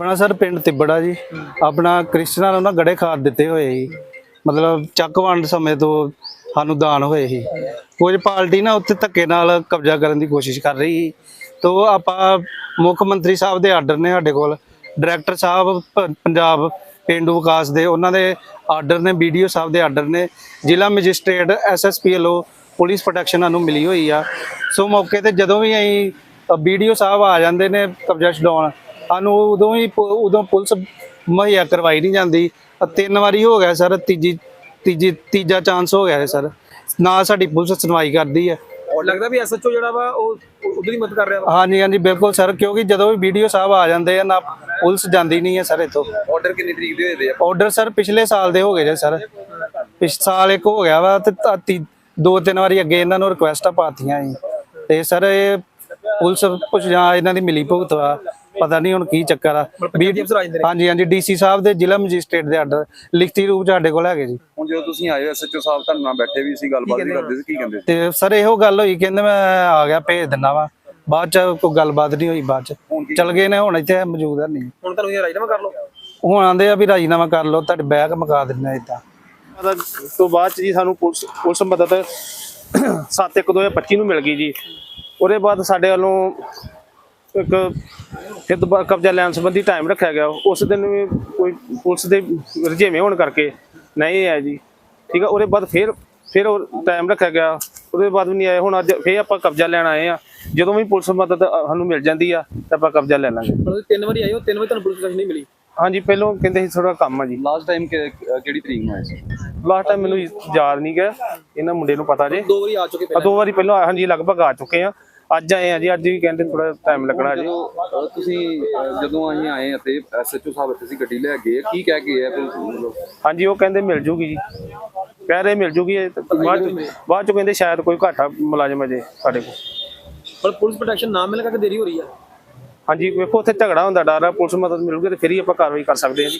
ਆਪਣਾ ਸਰ ਪਿੰਡ ਤਿੱਬੜਾ ਜੀ। ਆਪਣਾ ਕ੍ਰਿਸਚਨਾਂ ਨੂੰ ਨਾ ਗੜੇ ਖਾਦ ਦਿੱਤੇ ਹੋਏ ਸੀ। ਮਤਲਬ ਚੱਕ ਵੰਡ ਸਮੇਂ ਤੋਂ ਸਾਨੂੰ ਦਾਨ ਹੋਏ ਸੀ। ਕੁਝ ਪਾਰਟੀ ਨਾ ਉੱਥੇ ਧੱਕੇ ਨਾਲ ਕਬਜ਼ਾ ਕਰਨ ਦੀ ਕੋਸ਼ਿਸ਼ ਕਰ ਰਹੀ ਸੀ। ਤੋ ਆਪਾਂ ਮੁੱਖ ਮੰਤਰੀ ਸਾਹਿਬ ਦੇ ਆਰਡਰ ਨੇ ਸਾਡੇ ਕੋਲ, ਡਾਇਰੈਕਟਰ ਸਾਹਿਬ ਪੰਜਾਬ ਪਿੰਡੂ ਵਿਕਾਸ ਦੇ ਉਹਨਾਂ ਦੇ ਆਰਡਰ ਨੇ ਵੀਡੀਓ ਸਾਹਿਬ ਦੇ ਆਰਡਰ ਨੇ, ਜ਼ਿਲ੍ਹਾ ਮੈਜਿਸਟ੍ਰੇਟ ਐਸਐਸਪੀ ਵੱਲੋਂ ਪੁਲਿਸ ਪ੍ਰੋਟੈਕਸ਼ਨ ਸਾਨੂੰ ਮਿਲੀ ਹੋਈ ਆ। ਸੋ ਮੌਕੇ ਤੇ ਜਦੋਂ ਵੀ ਅਸੀਂ ਵੀਡੀਓ ਸਾਹਿਬ ਆ ਜਾਂਦੇ ਨੇ ਕਬਜ਼ਾ ਛਡਾਉਣ ਸਾਨੂੰ ਉਦੋਂ ਹੀ ਪੁ- ਉਦੋਂ ਪੁਲਿਸ ਮੁਹੱਈਆ ਕਰਵਾਈ ਨਹੀਂ ਜਾਂਦੀ ਆਹ ਤਿੰਨ ਵਾਰੀ ਹੋ ਗਿਆ ਸਰ ਤੀਜੀ ਤੀਜੀ ਤੀਜਾ ਚਾਂਸ ਹੋ ਗਿਆ ਹੈ ਸਰ। ਨਾ ਸਾਡੀ ਪੁਲਿਸ ਸੁਣਵਾਈ ਕਰਦੀ ਹੈ। ਔਰ ਲੱਗਦਾ ਵੀ ਐਸਐਚਓ ਜਿਹੜਾ ਵਾ ਉਹ ਹੀ ਮਦਦ ਕਰ ਰਿਹਾ ਵਾ? ਹਾਂਜੀ ਹਾਂਜੀ ਬਿਲਕੁਲ ਸਰ ਕਿਉਂਕਿ ਜਦੋਂ ਵੀ ਵੀਡੀਓ ਸਾਹਿਬ ਆ ਜਾਂਦੇ ਆ ਨਾ ਪੁਲਿਸ ਜਾਂਦੀ ਨਹੀਂ ਹੈ ਸਰ ਇੱਥੋਂ। ਆਰਡਰ ਕਿੰਨੀ ਤਰੀਕ ਦੇ ਹੋਏ ਦੇ ਆ? ਆਰਡਰ ਸਰ ਪਿਛਲੇ ਸਾਲ ਦੇ ਹੋ ਗਏ ਜੇ ਸਰ। ਪਿਛ ਸਾਲ ਇੱਕ ਹੋ ਗਿਆ ਵਾ ਤੇ ਤਾ- ਤੀ- ਦੋ ਤਿੰਨ ਵਾਰੀ ਅੱਗੇ ਇਹਨਾਂ ਨੂੰ ਰਿਕੁਐਸਟਾਂ ਪਾਤੀਆਂ ਸੀ ਤੇ ਸਰ ਇਹ ਪੁਲਿਸ ਕੁਛ ਜਾਂ ਇਹਨਾਂ ਦੀ ਮਿਲੀ ਭੁਗਤ ਵਾ। ਪਤਾ ਨਹੀਂ ਹੁਣ ਕੀ ਚੱਕਰ ਆ। ਹਾਂਜੀ ਹਾਂਜੀ ਡੀਸੀ ਸਾਹਿਬ ਦੇ ਜ਼ਿਲ੍ਹਾ ਮੈਜਿਸਟ੍ਰੇਟ ਦੇ ਆਰਡਰ ਲਿਖਤੀ ਰੂਪ 'ਚ ਸਾਡੇ ਕੋਲ ਹੈਗੇ ਜੀ। ਹੁਣ ਜਦੋਂ ਤੁਸੀਂ ਆਏ ਐਸਐਚਓ ਸਾਹਿਬ ਤੁਹਾਡੇ ਨਾਲ ਬੈਠੇ ਵੀ ਸੀ ਗੱਲਬਾਤ ਵੀ ਕਰਦੇ ਸੀ ਕੀ ਕਹਿੰਦੇ ਸੀ? ਤੇ ਸਰ ਇਹੋ ਗੱਲ ਹੋਈ ਕਹਿੰਦੇ ਮੈਂ ਆ ਗਿਆ ਭੇਜ ਦਿੰਦਾ ਵਾ। ਬਾਅਦ ਚ ਕੋਈ ਗੱਲਬਾਤ ਨਹੀਂ ਹੋਈ ਬਾਅਦ ਚ। ਚਲ ਗਏ ਨੇ ਹੁਣ ਇੱਥੇ ਮੌਜੂਦ ਹੈ ਨਹੀਂ। ਹੁਣ ਤੁਹਾਨੂੰ ਇਹ ਰਾਜਨਾਮਾ ਕਰ ਲਓ। ਹੁਣ ਆਂਦੇ ਆ ਵੀ ਰਾਜੀਨਾਮਾ ਕਰ ਲਓ ਤੁਹਾਡੇ ਬੈਗ ਮੁਕਾ ਦਿੰਦੇ ਇਦਾਂ ਤੋਂ ਬਾਅਦ 'ਚ ਜੀ ਸਾਨੂੰ ਪੁਲਿਸ ਪੁਲਿਸ ਮਦਦ 7/1/2025 ਨੂੰ ਮਿਲ ਗਈ ਜੀ। ਉਹਦੇ ਬਾਅਦ ਸਾਡੇ ਵੱਲੋਂ ਇੱਕ ਫਿਰ ਦੁਬਾਰਾ ਕਬਜ਼ਾ ਲੈਣ ਸੰਬੰਧੀ ਟਾਈਮ ਰੱਖਿਆ ਗਿਆ। ਉਸ ਦਿਨ ਵੀ ਕੋਈ ਪੁਲਿਸ ਦੇ ਰੁਝੇਵੇਂ ਹੋਣ ਕਰਕੇ ਨਹੀਂ ਆਇਆ ਜੀ। ਠੀਕ ਆ ਉਹਦੇ ਬਾਅਦ ਫਿਰ ਫਿਰ ਉਹ ਟਾਈਮ ਰੱਖਿਆ ਗਿਆ। ਉਹਦੇ ਬਾਅਦ ਵੀ ਨਹੀਂ ਆਏ। ਹੁਣ ਅੱਜ ਫਿਰ ਆਪਾਂ ਕਬਜ਼ਾ ਲੈਣ ਆਏ ਆ। ਜਦੋਂ ਵੀ ਪੁਲਿਸ ਮਦਦ ਸਾਨੂੰ ਮਿਲ ਜਾਂਦੀ ਆ ਤਾਂ ਆਪਾਂ ਕਬਜ਼ਾ ਲੈ ਲਾਂਗੇ। ਪਰ ਤੁਸੀਂ ਤਿੰਨ ਵਾਰੀ ਆਏ ਹੋ ਤਿੰਨ ਵਾਰੀ ਤੁਹਾਨੂੰ ਪੁਲਿਸ ਨਹੀਂ ਮਿਲੀ? ਹਾਂਜੀ ਪਹਿਲੋਂ ਕਹਿੰਦੇ ਸੀ ਥੋੜਾ ਕੰਮ ਆ ਜੀ। ਲਾਸਟ ਟਾਈਮ ਕਿਹੜੀ ਤਰੀਕ ਨੂੰ ਆਏ ਸੀ? ਲਾਸਟ ਟਾਈਮ ਮੈਨੂੰ ਯਾਦ ਨਹੀਂ ਗਿਆ। ਇਹਨਾਂ ਮੁੰਡੇ ਨੂੰ ਪਤਾ ਜੇ। ਦੋ ਵਾਰੀ ਆ ਚੁੱਕੇ ਪਹਿਲਾਂ ਦੋ ਵਾਰੀ ਪਹਿਲਾਂ ਹਾਂਜੀ ਲਗਭਗ ਆ ਚੁੱਕੇ ਆ। ਅੱਜ ਆਏ ਆ ਜੀ ਅੱਜ ਵੀ ਕਹਿੰਦੇ ਥੋੜਾ ਟਾਈਮ ਲੱਗਣਾ ਜੀ। ਜਦੋਂ ਤੁਸੀਂ ਜਦੋਂ ਅਸੀਂ ਆਏ ਅਤੇ ਐਸਐਚਓ ਸਾਹਿਬ ਇੱਥੇ ਸੀ ਗੱਡੀ ਲੈ ਗਏ ਕੀ ਕਹਿ ਕੇ ਮਤਲਬ ਹਾਂਜੀ ਉਹ ਕਹਿੰਦੇ ਮਿਲ ਜੂਗੀ ਜੀ। ਕਹਿ ਰਹੇ ਮਿਲ ਜੂਗੀ ਇਹ ਤਾਂ ਬਾਅਦ ਚ- ਬਾਅਦ ਚ ਕਹਿੰਦੇ ਸ਼ਾਇਦ ਕੋਈ ਘਾਟਾ ਮੁਲਾਜ਼ਮ ਅਜੇ ਸਾਡੇ ਕੋਲ। ਪਰ ਪੁਲਿਸ ਪ੍ਰੋਟੈਕਸ਼ਨ ਨਾ ਮਿਲਣ ਕਰਕੇ ਦੇਰੀ ਹੋ ਰਹੀ ਆ। ਹਾਂਜੀ ਵੇਖੋ ਉੱਥੇ ਝਗੜਾ ਹੁੰਦਾ ਡਰ ਆ ਪੁਲਿਸ ਮਦਦ ਮਿਲੂਗੀ ਤੇ ਫਿਰ ਹੀ ਆਪਾਂ ਕਾਰਵਾਈ ਕਰ ਸਕਦੇ ਹਾਂ ਜੀ।